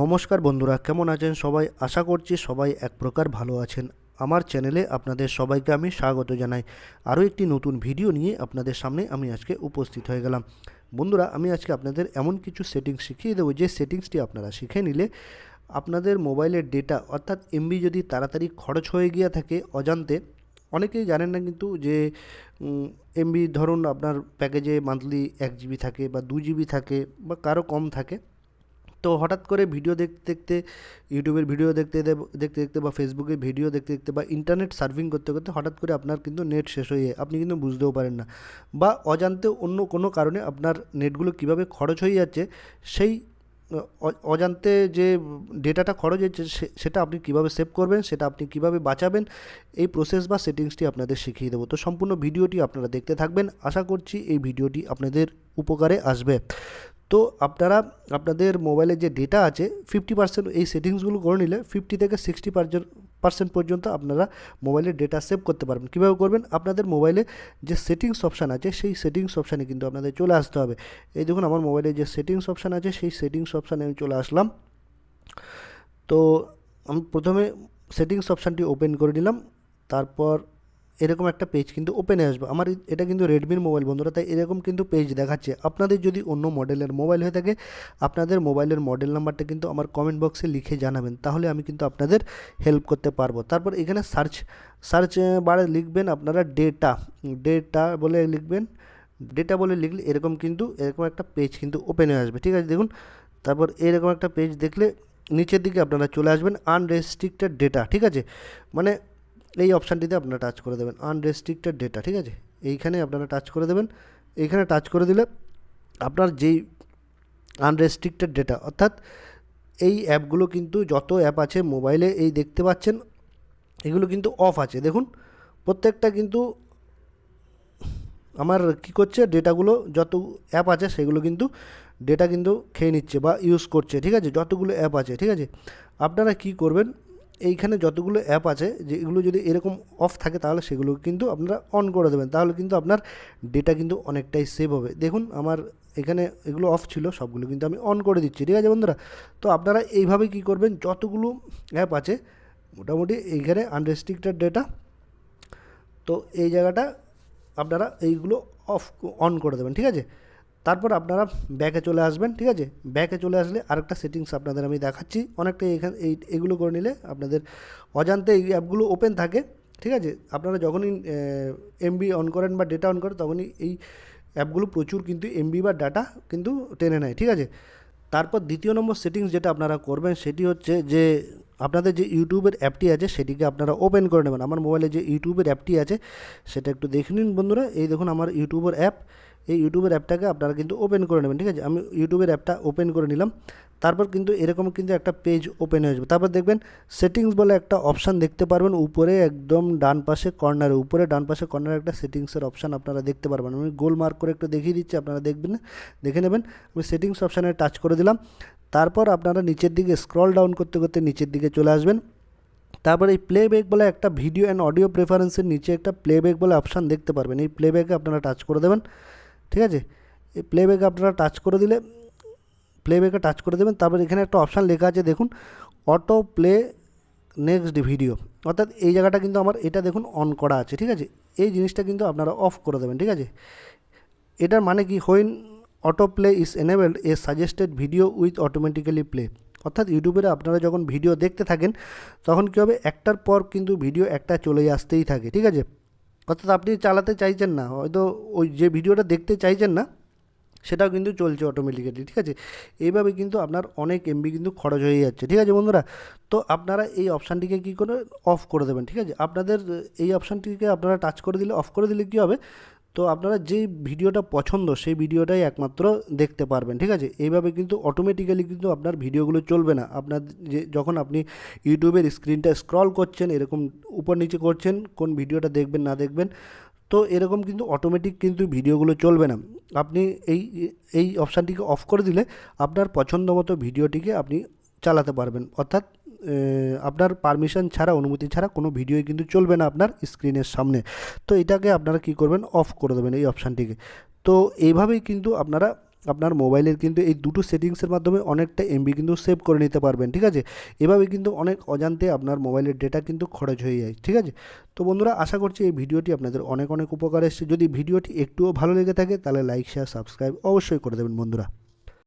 নমস্কার বন্ধুরা, কেমন আছেন সবাই? আশা করছি সবাই এক প্রকার ভালো আছেন। আমার চ্যানেলে আপনাদের সবাইকে আমি স্বাগত জানাই। আরও একটি নতুন ভিডিও নিয়ে আপনাদের সামনে আমি আজকে উপস্থিত হয়ে গেলাম। বন্ধুরা, আমি আজকে আপনাদের এমন কিছু সেটিংস শিখিয়ে দেবো, যে সেটিংসটি আপনারা শিখে নিলে আপনাদের মোবাইলের ডেটা, অর্থাৎ এমবি যদি তাড়াতাড়ি খরচ হয়ে গিয়ে থাকে অজান্তে, অনেকেই জানেন না কিন্তু যে এমবি ধরুন আপনার প্যাকেজে মান্থলি এক জিবি থাকে বা দু জিবি থাকে বা কারও কম থাকে তো হঠাৎ করে ভিডিও দেখতে দেখতে ইউটিউবের ভিডিও দেখতে দেখতে দেখতে বা ফেসবুকে ভিডিও দেখতে দেখতে বা ইন্টারনেট সার্ফিং করতে করতে হঠাৎ করে আপনার কিন্তু নেট শেষ হয়ে যায়। আপনি কিন্তু বুঝতেও পারেন না বা অজান্তে অন্য কোনো কারণে আপনার নেটগুলো কীভাবে খরচ হয়ে যাচ্ছে সেই অজান্তে যে ডেটাটা খরচ হচ্ছে সেটা আপনি কীভাবে সেভ করবেন, সেটা আপনি কীভাবে বাঁচাবেন, এই প্রসেস বা সেটিংসটি আপনাদের শিখিয়ে দেবো। তো সম্পূর্ণ ভিডিওটি আপনারা দেখতে থাকবেন। আশা করছি এই ভিডিওটি আপনাদের উপকারে আসবে। তো আপনারা আপনাদের মোবাইলে যে ডেটা আছে ফিফটি পার্সেন্ট এই সেটিংসগুলো করে নিলে ফিফটি থেকে সিক্সটি পার্সেন্ট পর্যন্ত আপনারা মোবাইলের ডেটা সেভ করতে পারবেন। কীভাবে করবেন? আপনাদের মোবাইলে যে সেটিংস অপশান আছে, সেই সেটিংস অপশানে কিন্তু আপনাদের চলে আসতে হবে। এই দেখুন, আমার মোবাইলে যে সেটিংস অপশান আছে, সেই সেটিংস অপশানে আমি চলে আসলাম। তো আমি প্রথমে সেটিংস অপশানটি ওপেন করে নিলাম। তারপর এরকম একটা পেজ কিন্তু ওপেনে আসবে। আমার এটা কিন্তু রেডমির মোবাইল বন্ধুরা, তাই এরকম কিন্তু পেজ দেখাচ্ছে। আপনাদের যদি অন্য মডেলের মোবাইল হয়ে থাকে, আপনাদের মোবাইলের মডেল নাম্বারটা কিন্তু আমার কমেন্ট বক্সে লিখে জানাবেন, তাহলে আমি কিন্তু আপনাদের হেল্প করতে পারব। তারপর এখানে সার্চ সার্চ বারে লিখবেন আপনারা ডেটা ডেটা বলে লিখবেন ডেটা বলে লিখলে এরকম কিন্তু, এরকম একটা পেজ কিন্তু ওপেন হয়ে আসবে। ঠিক আছে, দেখুন, তারপর এরকম একটা পেজ দেখলে নিচের দিকে আপনারা চলে আসবেন আনরেস্ট্রিক্টেড ডেটা ঠিক আছে? মানে এই অপশানটিতে আপনারা টাচ করে দেবেন আনরেস্ট্রিক্টেড ডেটা ঠিক আছে? এইখানে আপনারা টাচ করে দেবেন। এইখানে টাচ করে দিলে আপনার যেই আনরেস্ট্রিক্টেড ডেটা অর্থাৎ এই অ্যাপগুলো কিন্তু যত অ্যাপ আছে মোবাইলে এই দেখতে পাচ্ছেন, এগুলো কিন্তু অফ আছে। দেখুন, প্রত্যেকটা কিন্তু আমার কি করছে, ডেটাগুলো যত অ্যাপ আছে সেগুলো কিন্তু ডেটা কিন্তু খেয়ে নিচ্ছে বা ইউজ করছে, ঠিক আছে? যতগুলো অ্যাপ আছে, ঠিক আছে? আপনারা কি করবেন এইখানে যতগুলো অ্যাপ আছে, যে এগুলো যদি এরকম অফ থাকে, তাহলে সেগুলো কিন্তু আপনারা অন করে দেবেন। তাহলে কিন্তু আপনার ডেটা কিন্তু অনেকটাই সেভ হবে। দেখুন, আমার এখানে এগুলো অফ ছিল, সবগুলো কিন্তু আমি অন করে দিচ্ছি। ঠিক আছে বন্ধুরা? তো আপনারা এইভাবে কি করবেন? যতগুলো অ্যাপ আছে, মোটামুটি এইখানে আনরেস্ট্রিক্টেড ডেটা তো এই জায়গাটা আপনারা এইগুলো অফ অন করে দেবেন। ঠিক আছে? তারপর আপনারা ব্যাকে চলে আসবেন, ঠিক আছে? ব্যাকে চলে আসলে আরেকটা সেটিংস আপনাদের আমি দেখাচ্ছি। অনেকটা এখানে, এই, এগুলো করে নিলে আপনাদের অজান্তে এই অ্যাপগুলো ওপেন থাকে, ঠিক আছে? আপনারা যখনই এমবি অন করেন বা ডেটা অন করেন, তখনই এই অ্যাপগুলো প্রচুর কিন্তু এমবি বা ডাটা কিন্তু টেনে নেয়, ঠিক আছে? তারপর দ্বিতীয় নম্বর সেটিংস যেটা আপনারা করবেন, সেটি হচ্ছে যে আপনাদের যে ইউটিউবের অ্যাপটি আছে, সেটিকে আপনারা ওপেন করে নেবেন। আমার মোবাইলে যে ইউটিউবের অ্যাপটি আছে, সেটা একটু দেখে নিন বন্ধুরা। এই দেখুন আমার ইউটিউবের অ্যাপ এই ইউটিউবের অ্যাপটাকে আপনারা কিন্তু ওপেন করে নেবেন, ঠিক আছে? আমি ইউটিউবের অ্যাপটা ওপেন করে নিলাম। তারপর কিন্তু এরকম কিন্তু একটা পেজ ওপেন হয়ে যাবে। তারপর দেখবেন সেটিংস বলে একটা অপশান দেখতে পারবেন। উপরে একদম ডান পাশে কর্নারে উপরে ডান পাশে কর্নারে একটা সেটিংসের অপশান আপনারা দেখতে পারবেন। আমি গোল মার্ক করে একটু দেখিয়ে দিচ্ছি, আপনারা দেখবেন, দেখে নেবেন। আমি সেটিংস অপশানে টাচ করে দিলাম। তারপর আপনারা নিচের দিকে স্ক্রল ডাউন করতে করতে নিচের দিকে চলে আসবেন। তারপর এই প্লেব্যাক বলে একটা ভিডিও অ্যান্ড অডিও প্রেফারেন্সের নিচে একটা প্লেব্যাক বলে অপশান দেখতে পারবেন। এই প্লেব্যাকে আপনারা টাচ করে দেবেন। ঠিক আছে? এই প্লেব্যাকে আপনারা টাচ করে দিলে প্লেব্যাকে টাচ করে দেবেন। তারপর এখানে একটা অপশান লেখা আছে, দেখুন অটো প্লে নেক্সট ভিডিও অর্থাৎ এই জায়গাটা কিন্তু আমার এটা দেখুন অন করা আছে, ঠিক আছে? এই জিনিসটা কিন্তু আপনারা অফ করে দেবেন, ঠিক আছে? এটার মানে কি? When auto play is enabled a suggested video with automatically play অর্থাৎ ইউটিউবে আপনারা যখন ভিডিও দেখতে থাকেন, তখন কী হবে? একটার পর কিন্তু ভিডিও একটা চলে আসতেই থাকে, ঠিক আছে? অর্থাৎ আপনি চালাতে চাইছেন না, হয়তো ওই যে ভিডিওটা দেখতে চাইছেন না, সেটাও কিন্তু চলছে অটোমেটিক্যালি ঠিক আছে? এইভাবে কিন্তু আপনার অনেক এমবি কিন্তু খরচ হয়ে যাচ্ছে, ঠিক আছে বন্ধুরা? তো আপনারা এই অপশানটিকে কী করে অফ করে দেবেন, ঠিক আছে? আপনাদের এই অপশানটিকে আপনারা টাচ করে দিলে অফ করে দিলে কী হবে? তো আপনারা যেই ভিডিওটা পছন্দ, সেই ভিডিওটাই একমাত্র দেখতে পারবেন, ঠিক আছে? এইভাবে কিন্তু অটোমেটিক্যালি কিন্তু আপনার ভিডিওগুলো চলবে না। আপনার যে, যখন আপনি ইউটিউবের স্ক্রিনটা স্ক্রল করছেন, এরকম উপর নিচে করছেন, কোন ভিডিওটা দেখবেন, না দেখবেন, তো এরকম কিন্তু অটোমেটিক কিন্তু ভিডিওগুলো চলবে না। আপনি এই এই অপশানটিকে অফ করে দিলে আপনার পছন্দ মতো ভিডিওটিকে আপনি চালাতে পারবেন। অর্থাৎ আপনার পারমিশন ছাড়া, অনুমতি ছাড়া কোনো ভিডিওই কিন্তু চলবে না আপনার স্ক্রিনের সামনে। তো এটাকে আপনারা কি করবেন? অফ করে দেবেন এই অপশানটিকে তো এইভাবেই কিন্তু আপনারা, আপনার মোবাইলের কিন্তু এই দুটো সেটিংসের মাধ্যমে অনেকটা এমবি কিন্তু সেভ করে নিতে পারবেন, ঠিক আছে? এভাবে কিন্তু অনেক অজান্তে আপনার মোবাইলের ডেটা কিন্তু খরচ হয়ে যায়, ঠিক আছে? তো বন্ধুরা, আশা করছি এই ভিডিওটি আপনাদের অনেক অনেক উপকার এসেছে। যদি ভিডিওটি একটুও ভালো লেগে থাকে, তাহলে লাইক শেয়ার সাবস্ক্রাইব অবশ্যই করে দেবেন বন্ধুরা।